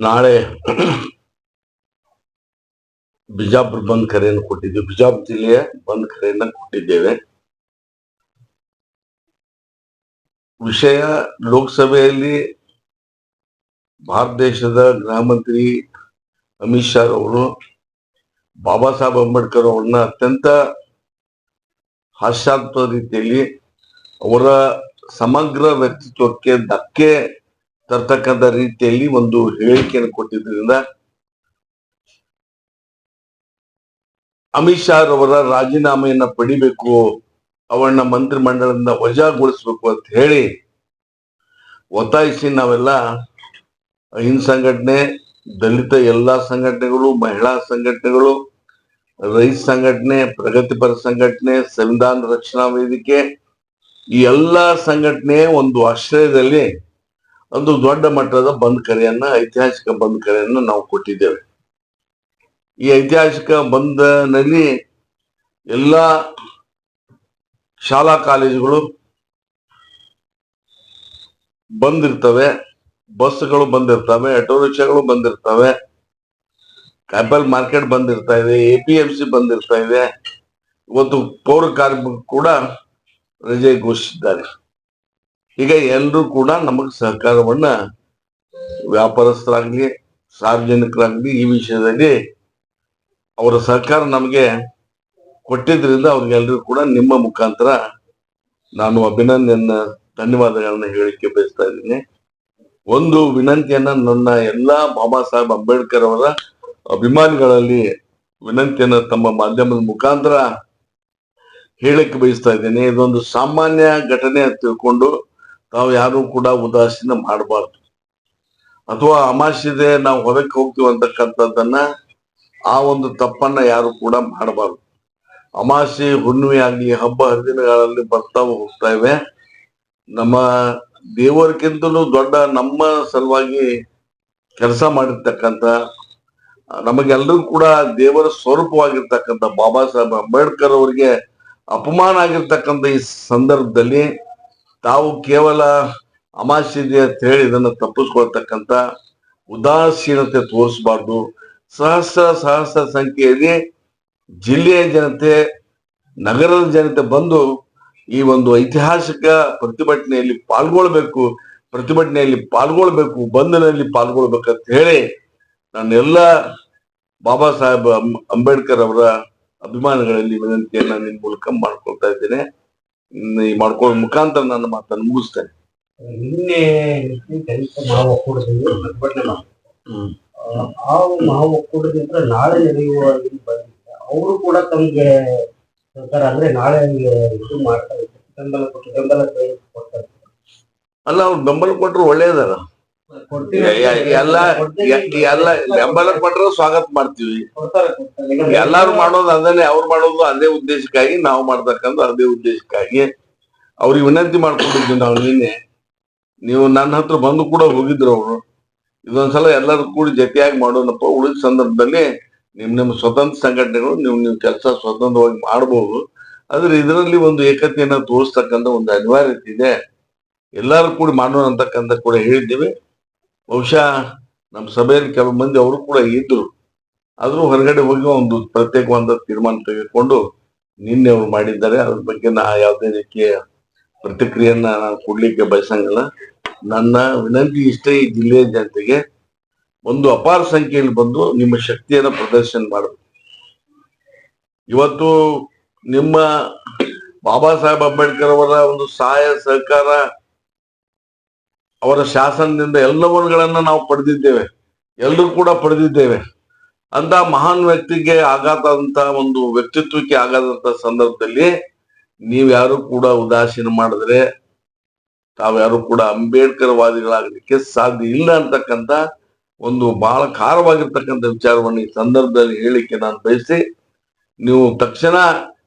ನಾಳೆ ಬಿಜಾಪುರ ಬಂದ್ ಕರೆಯನ್ನು ಕೊಟ್ಟಿದ್ದೇವೆ ಬಿಜಾಪುರ ಜಿಲ್ಲೆಯ ಬಂದ್ ಕರೆಯನ್ನ ಕೊಟ್ಟಿದ್ದೇವೆ. ವಿಷಯ ಲೋಕಸಭೆಯಲ್ಲಿ ಭಾರತ ದೇಶದ ಗೃಹ ಮಂತ್ರಿ ಅಮಿತ್ ಶಾ ಅವರು ಬಾಬಾ ಸಾಹೇಬ್ ಅಂಬೇಡ್ಕರ್ ಅವ್ರನ್ನ ಅತ್ಯಂತ ಹಾಸ್ಯಾತ್ಮ ರೀತಿಯಲ್ಲಿ ಅವರ ಸಮಗ್ರ ವ್ಯಕ್ತಿತ್ವಕ್ಕೆ ಧಕ್ಕೆ ತರ್ತಕ್ಕಂಥ ರೀತಿಯಲ್ಲಿ ಒಂದು ಹೇಳಿಕೆಯನ್ನು ಕೊಟ್ಟಿದ್ದರಿಂದ ಅಮಿತ್ ಶಾ ರವರ ರಾಜೀನಾಮೆಯನ್ನ ಪಡಿಬೇಕು ಅವರನ್ನ ಮಂತ್ರಿಮಂಡಲದಿಂದ ವಜಾಗೊಳಿಸಬೇಕು ಅಂತ ಹೇಳಿ ಒತ್ತಾಯಿಸಿ ನಾವೆಲ್ಲ ಹಿಂದ್ ಸಂಘಟನೆ, ದಲಿತ ಎಲ್ಲಾ ಸಂಘಟನೆಗಳು, ಮಹಿಳಾ ಸಂಘಟನೆಗಳು, ರೈತ ಸಂಘಟನೆ, ಪ್ರಗತಿಪರ ಸಂಘಟನೆ, ಸಂವಿಧಾನ ರಕ್ಷಣಾ ವೇದಿಕೆ, ಈ ಎಲ್ಲಾ ಸಂಘಟನೆ ಒಂದು ಆಶ್ರಯದಲ್ಲಿ ಒಂದು ದೊಡ್ಡ ಮಟ್ಟದ ಬಂದ್ ಕರೆಯನ್ನ, ಐತಿಹಾಸಿಕ ಬಂದ್ ಕರೆಯನ್ನ ನಾವು ಕೊಟ್ಟಿದ್ದೇವೆ. ಈ ಐತಿಹಾಸಿಕ ಬಂದ್ನಲ್ಲಿ ಎಲ್ಲ ಶಾಲಾ ಕಾಲೇಜುಗಳು ಬಂದಿರ್ತವೆ, ಬಸ್ಗಳು ಬಂದಿರ್ತವೆ, ಆಟೋ ರಿಕ್ಷಾಗಳು ಬಂದಿರ್ತವೆ ಕ್ಯಾಪಲ್ ಮಾರ್ಕೆಟ್ ಬಂದಿರ್ತಾ ಇದೆ ಎ ಪಿ ಎಂ ಸಿ ಬಂದಿರ್ತಾ ಇದೆ. ಇವತ್ತು ಪೌರ ಕಾರ್ಮಿಕ ಕೂಡ ರಜೆ ಘೋಷಿಸಿದ್ದಾರೆ. ಈಗ ಎಲ್ಲರೂ ಕೂಡ ನಮಗೆ ಸಹಕಾರವನ್ನ ವ್ಯಾಪಾರಸ್ಥರಾಗ್ಲಿ, ಸಾರ್ವಜನಿಕರಾಗ್ಲಿ ಈ ವಿಷಯದಲ್ಲಿ ಅವರ ಸಹಕಾರ ನಮಗೆ ಕೊಟ್ಟಿದ್ರಿಂದ ಅವ್ರಿಗೆಲ್ಲರೂ ಕೂಡ ನಿಮ್ಮ ಮುಖಾಂತರ ನಾನು ಅಭಿನಂದನ ಧನ್ಯವಾದಗಳನ್ನ ಹೇಳಿಕೆ ಬಯಸ್ತಾ ಇದ್ದೀನಿ. ಒಂದು ವಿನಂತಿಯನ್ನ ನನ್ನ ಎಲ್ಲಾ ಬಾಬಾ ಸಾಹೇಬ್ ಅಂಬೇಡ್ಕರ್ ಅವರ ಅಭಿಮಾನಿಗಳಲ್ಲಿ ವಿನಂತಿಯನ್ನ ತಮ್ಮ ಮಾಧ್ಯಮದ ಮುಖಾಂತರ ಹೇಳಕ್ಕೆ ಬಯಸ್ತಾ ಇದ್ದೇನೆ. ಇದೊಂದು ಸಾಮಾನ್ಯ ಘಟನೆ ತಿಳ್ಕೊಂಡು ತಾವು ಯಾರು ಕೂಡ ಉದಾಸೀನ ಮಾಡಬಾರ್ದು. ಅಥವಾ ಅಮಾಸ್ಯದೆ ನಾವು ಹೊರಕ್ಕೆ ಹೋಗ್ತೀವಿ ಅಂತಕ್ಕಂಥದ್ದನ್ನ ಆ ಒಂದು ತಪ್ಪನ್ನ ಯಾರು ಕೂಡ ಮಾಡಬಾರ್ದು. ಅಮಾಸೆ ಹುಣ್ಣಿಮೆ ಆಗಲಿ, ಹಬ್ಬ ಹರಿದಿನಗಳಲ್ಲಿ ಬರ್ತಾ ಹೋಗ್ತಾ ಇವೆ. ನಮ್ಮ ದೇವರಿಗಿಂತಲೂ ದೊಡ್ಡ ನಮ್ಮ ಸಲುವಾಗಿ ಕೆಲಸ ಮಾಡಿರ್ತಕ್ಕಂಥ ನಮಗೆಲ್ಲರೂ ಕೂಡ ದೇವರ ಸ್ವರೂಪವಾಗಿರ್ತಕ್ಕಂಥ ಬಾಬಾ ಸಾಹೇಬ್ ಅಂಬೇಡ್ಕರ್ ಅವರಿಗೆ ಅಪಮಾನ ಆಗಿರ್ತಕ್ಕಂಥ ಈ ಸಂದರ್ಭದಲ್ಲಿ ತಾವು ಕೇವಲ ಅಮಾಸಿದೆ ಅಂತ ಹೇಳಿ ಇದನ್ನು ತಪ್ಪಿಸ್ಕೊಳ್ತಕ್ಕಂಥ ಉದಾಸೀನತೆ ತೋರಿಸಬಾರ್ದು. ಸಹಸ್ರ ಸಹಸ್ರ ಸಂಖ್ಯೆಯಲ್ಲಿ ಜಿಲ್ಲೆಯ ಜನತೆ, ನಗರದ ಜನತೆ ಬಂದು ಈ ಒಂದು ಐತಿಹಾಸಿಕ ಪ್ರತಿಭಟನೆಯಲ್ಲಿ ಪಾಲ್ಗೊಳ್ಬೇಕು ಪ್ರತಿಭಟನೆಯಲ್ಲಿ ಪಾಲ್ಗೊಳ್ಬೇಕು ಬಂಧನಲ್ಲಿ ಪಾಲ್ಗೊಳ್ಬೇಕಂತ ಹೇಳಿ ನಾನೆಲ್ಲ ಬಾಬಾ ಸಾಹೇಬ್ ಅಂಬೇಡ್ಕರ್ ಅವರ ಅಭಿಮಾನಗಳಲ್ಲಿ ವಿನಂತಿಯನ್ನ ನಿನ್ ಮೂಲಕ ಮಾಡ್ಕೊಳ್ತಾ ಇದ್ದೇನೆ. ಮಾಡ್ಕೊಳ್ಳೋ ಮುಖಾಂತರ ನನ್ನ ಮಾತನ್ನು ಮುಗಿಸ್ತೇನೆ. ನಿನ್ನೆ ಮಹಾ ಒಕ್ಕೂಟದಿಂದ ಪ್ರತಿಭಟನೆ. ಆ ಮಾವು ಒಕ್ಕೂಟದಿಂದ ನಾಳೆ ನಡೆಯುವ ಅವರು ಕೂಡ ತಮ್ಗೆ ಸರ್ಕಾರ ಅಂದ್ರೆ ನಾಳೆ ಇದು ಮಾಡ್ತಾರೆ. ಬೆಂಬಲ ಕೊಟ್ಟು ಬೆಂಬಲ ಕೊಡ್ತಾರೆ. ಅಲ್ಲ ಅವ್ರು ಬೆಂಬಲ ಕೊಟ್ರು ಒಳ್ಳೇದಲ್ಲ. ಎಲ್ಲ ಎಲ್ಲ ಬೆಂಬಲ ಪಡ್ರು ಸ್ವಾಗತ ಮಾಡ್ತೀವಿ. ಎಲ್ಲಾರು ಮಾಡೋದು ಅದನ್ನೇ ಅವ್ರು ಮಾಡೋದು ಅದೇ ಉದ್ದೇಶಕ್ಕಾಗಿ ನಾವು ಮಾಡ್ತಕ್ಕಂಥ ಅದೇ ಉದ್ದೇಶಕ್ಕಾಗಿ. ಅವ್ರಿಗೆ ವಿನಂತಿ ಮಾಡ್ಕೊಂಡಿದ್ವಿ ನಾವು ನಿನ್ನೆ. ನೀವು ನನ್ನ ಹತ್ರ ಬಂದು ಕೂಡ ಹೋಗಿದ್ರು ಅವರು. ಇದೊಂದ್ಸಲ ಎಲ್ಲರೂ ಕೂಡಿ ಜತೆಯಾಗಿ ಮಾಡೋಣಪ್ಪ. ಉಳಿದ ಸಂದರ್ಭದಲ್ಲಿ ನಿಮ್ ನಿಮ್ಮ ಸ್ವತಂತ್ರ ಸಂಘಟನೆಗಳು ನೀವು ನಿಮ್ ಕೆಲಸ ಸ್ವತಂತ್ರವಾಗಿ ಮಾಡಬಹುದು ಆದ್ರೆ ಇದರಲ್ಲಿ ಒಂದು ಏಕತೆಯನ್ನ ತೋರಿಸ್ತಕ್ಕಂಥ ಒಂದು ಅನಿವಾರ್ಯತೆ ಇದೆ. ಎಲ್ಲರೂ ಕೂಡಿ ಮಾಡೋಣ ಅಂತಕ್ಕಂಥ ಕೂಡ ಹೇಳಿದ್ದೀವಿ. ಬಹುಶಃ ನಮ್ಮ ಸಭೆಯಲ್ಲಿ ಕೆಲವು ಮಂದಿ ಅವರು ಕೂಡ ಇದ್ರು. ಆದರೂ ಹೊರಗಡೆ ಹೋಗಿ ಒಂದು ಪ್ರತ್ಯೇಕವಾದ ತೀರ್ಮಾನ ತೆಗೆದುಕೊಂಡು ನಿನ್ನೆ ಅವರು ಮಾಡಿದ್ದಾರೆ. ಅದ್ರ ಬಗ್ಗೆ ನಾ ಯಾವುದೇ ರೀತಿಯ ಪ್ರತಿಕ್ರಿಯೆಯನ್ನ ನಾನು ಕೊಡ್ಲಿಕ್ಕೆ ಬಯಸಂಗಿಲ್ಲ. ನನ್ನ ವಿನಂತಿ ಇಷ್ಟೇ ಈ ಜಿಲ್ಲೆಯ ಜನತೆಗೆ, ಒಂದು ಅಪಾರ ಸಂಖ್ಯೆಯಲ್ಲಿ ಬಂದು ನಿಮ್ಮ ಶಕ್ತಿಯನ್ನು ಪ್ರದರ್ಶನ ಮಾಡಬೇಕು. ಇವತ್ತು ನಿಮ್ಮ ಬಾಬಾ ಸಾಹೇಬ್ ಅಂಬೇಡ್ಕರ್ ಅವರ ಒಂದು ಸಹಾಯ, ಸಹಕಾರ ಅವರ ಶಾಸನದಿಂದ ಎಲ್ಲವನ್ನುಗಳನ್ನ ನಾವು ಪಡೆದಿದ್ದೇವೆ. ಎಲ್ಲರೂ ಕೂಡ ಪಡೆದಿದ್ದೇವೆ. ಅಂತ ಮಹಾನ್ ವ್ಯಕ್ತಿಗೆ ಆಗಾದಂತ ಒಂದು ವ್ಯಕ್ತಿತ್ವಕ್ಕೆ ಆಗಾದಂತ ಸಂದರ್ಭದಲ್ಲಿ ನೀವ್ಯಾರು ಕೂಡ ಉದಾಸೀನ ಮಾಡಿದ್ರೆ ತಾವ್ಯಾರು ಕೂಡ ಅಂಬೇಡ್ಕರ್ ವಾದಿಗಳಾಗಲಿಕ್ಕೆ ಸಾಧ್ಯ ಇಲ್ಲ ಅಂತಕ್ಕಂತ ಒಂದು ಬಹಳ ಖಾರವಾಗಿರ್ತಕ್ಕಂಥ ವಿಚಾರವನ್ನು ಈ ಸಂದರ್ಭದಲ್ಲಿ ಹೇಳಿಕೆ ನಾನು ಬಯಸಿ, ನೀವು ತಕ್ಷಣ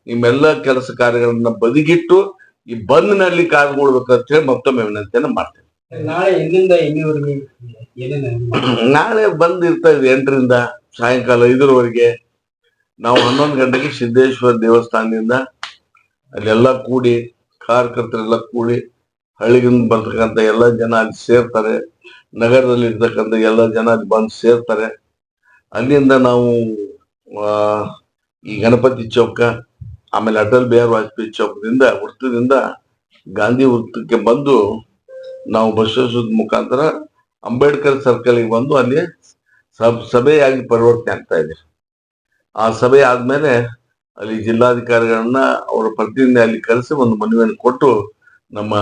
ನಿಮ್ಮೆಲ್ಲ ಕೆಲಸ ಕಾರ್ಯಗಳನ್ನ ಬದಿಗಿಟ್ಟು ಈ ಬಂದ್ನಲ್ಲಿ ಕಾರ್ಯಗೊಳ್ಬೇಕಂತ ಹೇಳಿ ಮತ್ತೊಮ್ಮೆ ವಿನಂತಿಯನ್ನು ಮಾಡ್ತೇನೆ. ನಾಳೆ ಎಲ್ಲಿಂದ ಎಲ್ಲಿವರೆಗೆ ನಾಳೆ ಬಂದ್ ಎಂಟರಿಂದ ಸಾಯಂಕಾಲ ಐದರವರೆಗೆ. ನಾವು ಹನ್ನೊಂದು ಗಂಟೆಗೆ ಸಿದ್ದೇಶ್ವರ ದೇವಸ್ಥಾನದಿಂದ ಅಲ್ಲೆಲ್ಲ ಕೂಡಿ ಕಾರ್ಯಕರ್ತರೆಲ್ಲ ಕೂಡಿ, ಹಳ್ಳಿಗಿಂದ ಬರ್ತಕ್ಕಂಥ ಎಲ್ಲ ಜನ ಅಲ್ಲಿ ಸೇರ್ತಾರೆ. ನಗರದಲ್ಲಿ ಇರ್ತಕ್ಕಂಥ ಎಲ್ಲ ಜನ ಅಲ್ಲಿ ಬಂದು ಸೇರ್ತಾರೆ. ಅಲ್ಲಿಂದ ನಾವು ಈ ಗಣಪತಿ ಚೌಕ, ಆಮೇಲೆ ಅಟಲ್ ಬಿಹಾರಿ ವಾಜಪೇಯಿ ಚೌಕದಿಂದ, ವೃತ್ತದಿಂದ ಗಾಂಧಿ ವೃತ್ತಕ್ಕೆ ಬಂದು ನಾವು ಬಸವೇಶ್ವರದ ಮುಖಾಂತರ ಅಂಬೇಡ್ಕರ್ ಸರ್ಕಲ್ಗೆ ಬಂದು ಅಲ್ಲಿ ಸಬ್, ಸಭೆಯಾಗಿ ಪರಿವರ್ತನೆ ಆಗ್ತಾ ಇದೆ. ಆ ಸಭೆ ಆದ್ಮೇಲೆ ಅಲ್ಲಿ ಜಿಲ್ಲಾಧಿಕಾರಿಗಳನ್ನ ಅವರ ಪ್ರತಿನಿಧಿ ಅಲ್ಲಿ ಕರೆಸಿ ಒಂದು ಮನವಿಯನ್ನು ಕೊಟ್ಟು ನಮ್ಮ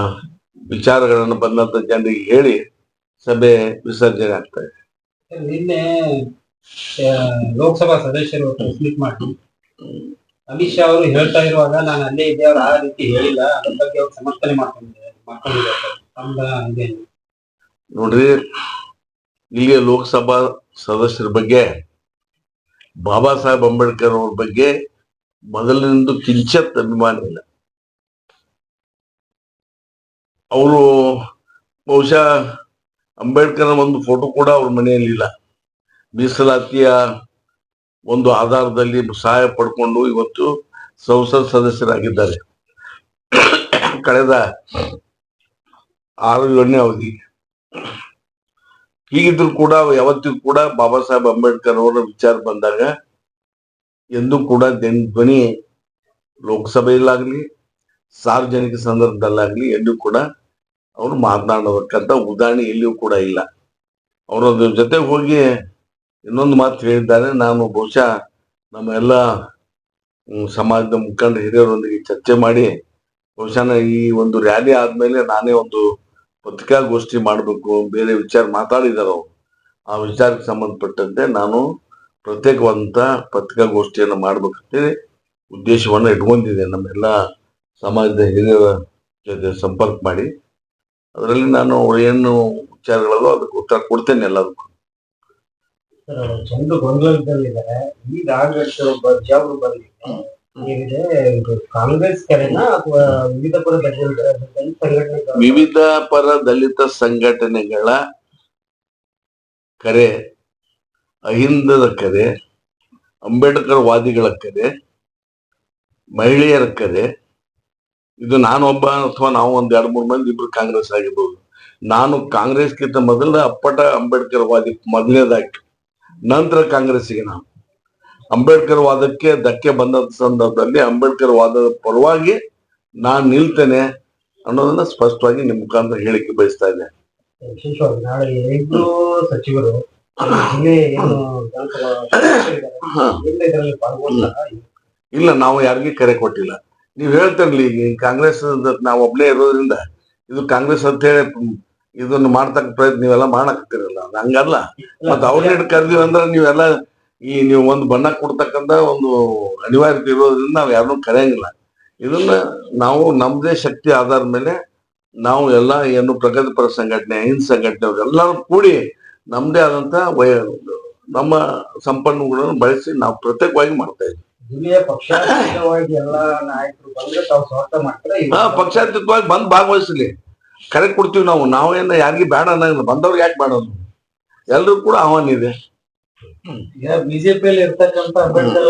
ವಿಚಾರಗಳನ್ನು ಬಂದಂತ ಜನರಿಗೆ ಹೇಳಿ ಸಭೆ ವಿಸರ್ಜನೆ ಆಗ್ತಾ ಇದೆ. ನಿನ್ನೆ ಲೋಕಸಭಾ ಸದಸ್ಯರು ಟ್ವೀಟ್ ಮಾಡಿ, ಅಮಿತ್ ಶಾ ಅವರು ಹೇಳ್ತಾ ಇರುವಾಗ, ನಾನು ಅಲ್ಲೇ ಇದ್ದೆ, ಅವ್ರು ಆ ರೀತಿ ಹೇಳಿಲ್ಲ, ಅದ್ರ ಬಗ್ಗೆ ಅವ್ರು ಸಮರ್ಥನೆ ಮಾಡ್ಕೊಂಡಿದ್ದಾರೆ ಮಾಡ್ಕೊಂಡಿದ್ದಾರೆ. ನೋಡ್ರಿ, ಇಲ್ಲಿಯ ಲೋಕಸಭಾ ಸದಸ್ಯರ ಬಗ್ಗೆ, ಬಾಬಾ ಸಾಹೇಬ್ ಅಂಬೇಡ್ಕರ್ ಅವ್ರ ಬಗ್ಗೆ ಮೊದಲಿನಿಂದ ಕಿಂಚತ್ ಅಭಿಮಾನ ಇಲ್ಲ. ಅವರು ಬಹುಶಃ ಅಂಬೇಡ್ಕರ್ ಒಂದು ಫೋಟೋ ಕೂಡ ಅವ್ರ ಮನೆಯಲ್ಲಿ ಇಲ್ಲ. ಮೀಸಲಾತಿಯ ಒಂದು ಆಧಾರದಲ್ಲಿ ಸಹಾಯ ಪಡ್ಕೊಂಡು ಇವತ್ತು ಸಂಸತ್ ಸದಸ್ಯರಾಗಿದ್ದಾರೆ. ಕಳೆದ ಆರು ಏಳನೇ ಅವಧಿ. ಹೀಗಿದ್ರು ಕೂಡ ಯಾವತ್ತಿಗೂ ಕೂಡ ಬಾಬಾ ಸಾಹೇಬ್ ಅಂಬೇಡ್ಕರ್ ಅವರ ವಿಚಾರ ಬಂದಾಗ ಎಂದೂ ಕೂಡ ದಿನ ಧ್ವನಿ ಲೋಕಸಭೆಯಲ್ಲಾಗ್ಲಿ, ಸಾರ್ವಜನಿಕ ಸಂದರ್ಭದಲ್ಲಾಗ್ಲಿ ಎಲ್ಲೂ ಕೂಡ ಅವರು ಮಾತನಾಡಬೇಕಂತ ಉದಾಹರಣೆ ಎಲ್ಲಿಯೂ ಕೂಡ ಇಲ್ಲ. ಅವರ ಜೊತೆ ಹೋಗಿ ಇನ್ನೊಂದು ಮಾತು ಹೇಳಿದ್ದಾರೆ. ನಾನು ಬಹುಶಃ ನಮ್ಮ ಎಲ್ಲ ಸಮಾಜದ ಮುಖಂಡ ಹಿರಿಯರೊಂದಿಗೆ ಚರ್ಚೆ ಮಾಡಿ ಬಹುಶಃ ಈ ಒಂದು ರ್ಯಾಲಿ ಆದ್ಮೇಲೆ ನಾನೇ ಒಂದು ಪತ್ರಿಕಾಗೋಷ್ಠಿ ಮಾಡಬೇಕು, ಬೇರೆ ವಿಚಾರ ಮಾತಾಡಿದಾರೆ ಅವರು ಆ ವಿಚಾರಕ್ಕೆ ಸಂಬಂಧಪಟ್ಟಂತೆ ನಾನು ಪ್ರತ್ಯೇಕವಾದಂತ ಪತ್ರಿಕಾಗೋಷ್ಠಿಯನ್ನು ಮಾಡ್ಬೇಕಂತೇಳಿ ಉದ್ದೇಶವನ್ನ ಇಟ್ಕೊಂಡಿದ್ದೆ. ನಮ್ಮೆಲ್ಲ ಸಮಾಜದ ಹಿರಿಯರ ಜೊತೆ ಸಂಪರ್ಕ ಮಾಡಿ. ಅದರಲ್ಲಿ ನಾನು ಏನು ವಿಚಾರಗಳಲ್ಲೋ ಅದಕ್ಕೆ ಉತ್ತರ ಕೊಡ್ತೇನೆ ಎಲ್ಲದಕ್ಕೂ ಜನರು ಗೊಂದಲದಲ್ಲಿದ್ದಾರೆ. ಈಗ ಆಡಳಿತ ಒಬ್ಬ ಜಾಬ್ರು ವಿವಿಧ ಪರ ದಲಿತ ಸಂಘಟನೆಗಳ ಕರೆ, ಅಹಿಂದದ ಕರೆ, ಅಂಬೇಡ್ಕರ್ ವಾದಿಗಳ ಕರೆ, ಮಹಿಳೆಯರ ಕರೆ. ಇದು ನಾನೊಬ್ಬ ಅಥವಾ ನಾವು ಒಂದ್ ಎರಡ್ ಮೂರ್ ಮಂದಿ ಇಬ್ರು ಕಾಂಗ್ರೆಸ್ ಆಗಿರ್ಬೋದು. ನಾನು ಕಾಂಗ್ರೆಸ್ಗಿಂತ ಮೊದಲ ಅಪ್ಪಟ ಅಂಬೇಡ್ಕರ್ ವಾದಿ ಮೊದಲನೇದಾಗಿ, ನಂತರ ಕಾಂಗ್ರೆಸ್ಸಿಗೆ ನಾನು. ಅಂಬೇಡ್ಕರ್ ವಾದಕ್ಕೆ ಧಕ್ಕೆ ಬಂದ ಸಂದರ್ಭದಲ್ಲಿ ಅಂಬೇಡ್ಕರ್ ವಾದದ ಪರವಾಗಿ ನಾನ್ ನಿಲ್ತೇನೆ ಅನ್ನೋದನ್ನ ಸ್ಪಷ್ಟವಾಗಿ ನಿಮ್ಮ ಮುಖಾಂತರ ಹೇಳಿಕೆ ಬಯಸ್ತಾ ಇದ್ದೆ. ವಿಶೇಷವಾಗಿ ನಾಳೆ ಇಬ್ರು ಸಚಿವರು ಇಲ್ಲ. ನಾವು ಯಾರಿಗೆ ಕರೆ ಕೊಟ್ಟಿಲ್ಲ. ನೀವ್ ಹೇಳ್ತಾರಲಿ ಈಗ ಕಾಂಗ್ರೆಸ್ ನಾವು ಒಬ್ನೇ ಇರೋದ್ರಿಂದ ಇದು ಕಾಂಗ್ರೆಸ್ ಅಂತ ಹೇಳಿ ಇದನ್ನ ಮಾಡ್ತಕ್ಕ ಪ್ರಯತ್ನ ನೀವೆಲ್ಲ ಮಾಡಕ್ತಿರಲ್ಲ ಹಂಗಲ್ಲ. ಮತ್ತ ಅವ್ರನ್ನ ಕರ್ದಿವಿ ಅಂದ್ರೆ ನೀವೆಲ್ಲ ಈ ನೀವು ಒಂದು ಬಣ್ಣ ಕೊಡ್ತಕ್ಕಂತ ಒಂದು ಅನಿವಾರ್ಯತೆ ಇರೋದ್ರಿಂದ ನಾವು ಯಾರನ್ನೂ ಕರೆಯಂಗಿಲ್ಲ. ಇದನ್ನ ನಾವು ನಮ್ದೇ ಶಕ್ತಿ ಆಧಾರದ ಮೇಲೆ ನಾವು ಎಲ್ಲ ಏನು ಪ್ರಗತಿಪರ ಸಂಘಟನೆ ಅಹಿಂದ ಸಂಘಟನೆ ಎಲ್ಲರೂ ಕೂಡಿ ನಮ್ದೇ ಆದಂತ ವಯ ನಮ್ಮ ಸಂಪನ್ಮೂಲಗಳನ್ನು ಬಳಸಿ ನಾವು ಪ್ರತ್ಯೇಕವಾಗಿ ಮಾಡ್ತಾ ಇದ್ದೀವಿ ಹಾ ಪಕ್ಷಾತೀತವಾಗಿ ಬಂದ್ ಭಾಗವಹಿಸಲಿ. ಕರೆ ಕೊಡ್ತೀವಿ ನಾವು. ನಾವೇನ ಯಾರಿಗೂ ಬೇಡ ಅನ್ನಂಗಿಲ್ಲ. ಬಂದವ್ರಿಗೆ ಯಾಕೆ ಬೇಡ ಎಲ್ಲರೂ ಎಲ್ರಿಗೂ ಕೂಡ ಆಹ್ವಾನ ಇದೆ. ಈಗ ಬಿಜೆಪಿಯಲ್ಲಿ ಇರ್ತಕ್ಕಂತ ಅಂಬೇಡ್ಕರ್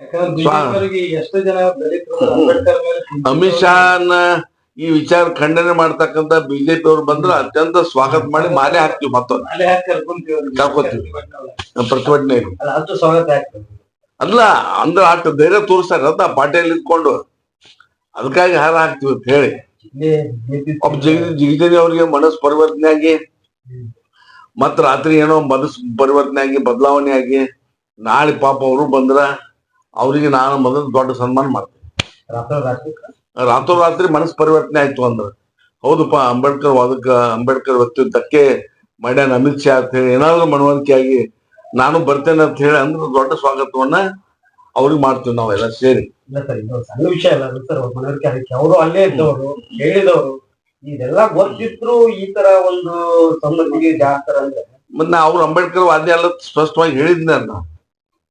ಯಾಕಂದ್ರೆ ಎಷ್ಟು ಜನ ದಲಿತರು ಅಂಬೇಡ್ಕರ್ ಅಮಿತ್ ಶಾನ ಈ ವಿಚಾರ ಖಂಡನೆ ಮಾಡ್ತಕ್ಕಂತ ಬಿಜೆಪಿ ಅವ್ರು ಬಂದ್ರೆ ಅತ್ಯಂತ ಸ್ವಾಗತ ಮಾಡಿ ಮಾಲೆ ಹಾಕ್ತಿವಿ ಮತ್ತೊಂದು. ಕರ್ಕೊಂತೀವಿ. ಪ್ರತಿಭಟನೆ. ಅಲ್ಲ ಅಂದ್ರೆ ಅಷ್ಟು ಧೈರ್ಯ ತೋರಿಸ್ತಾರೆ. ಅಂತ ಪಾರ್ಟಿಯಲ್ಲಿ ಇಟ್ಕೊಂಡು ಅದಕ್ಕಾಗಿ ಹಾರ ಹಾಕ್ತಿವಿ ಅಂತ ಹೇಳಿ. ಒಬ್ಬ ಜಗದೀಶ್ ಜಿಗಜನಿ ಅವ್ರಿಗೆ ಮನಸ್ಸು ಪರಿವರ್ತನೆ ಆಗಿ ಮತ್ ರಾತ್ರಿ ಏನೋ ಮನಸ್ ಪರಿವರ್ತನೆ ಆಗಿ ಬದಲಾವಣೆ ಆಗಿ ನಾಳೆ ಪಾಪ ಅವರು ಬಂದ್ರ ಅವರಿಗೆ ನಾನು ಮೊದಲು ದೊಡ್ಡ ಸನ್ಮಾನ ಮಾಡ್ತೀನಿ. ರಾತ್ರೋರಾತ್ರಿ? ಮನಸ್ಸು ಪರಿವರ್ತನೆ ಆಯ್ತು ಅಂದ್ರ. ಹೌದಪ್ಪ ಅಂಬೇಡ್ಕರ್ ವಾದಕ್ಕ ಅಂಬೇಡ್ಕರ್ ವ್ಯಕ್ತಿ ಧಕ್ಕೆ ಮಾಡ್ಯಾನ ಅಮಿತ್ ಶಾ ಅಂತ ಹೇಳಿ ಏನಾದ್ರು ಮನವರಿಕೆ ಆಗಿ ನಾನು ಬರ್ತೇನೆ ಅಂತ ಹೇಳಿ ಅಂದ್ರೆ ದೊಡ್ಡ ಸ್ವಾಗತವನ್ನ ಅವ್ರಿಗೆ ಮಾಡ್ತೀವಿ ನಾವೆಲ್ಲ ಸೇರಿ. ಇಲ್ಲ ಸರ್ ಇದು ಸಣ್ಣ ವಿಷಯ ಅಲ್ಲ ಸರ್ ಮನವರಿಕೆ ಅದಕ್ಕೆ ಅವರು ಅಲ್ಲೇ ಇದ್ದವರು ಹೇಳಿದವರು ಇದೆಲ್ಲ ಗೊತ್ತಿದ್ರು ಈ ತರ ಒಂದು ಸಂಗತಿಗೆ ಜಾಸ್ತರ ಅಂದ್ರೆ ಮತ್ತೆ ಅವ್ರು ಅಂಬೇಡ್ಕರ್ ವಾದ್ಯ ಎಲ್ಲ ಸ್ಪಷ್ಟವಾಗಿ ಹೇಳಿದ್ನ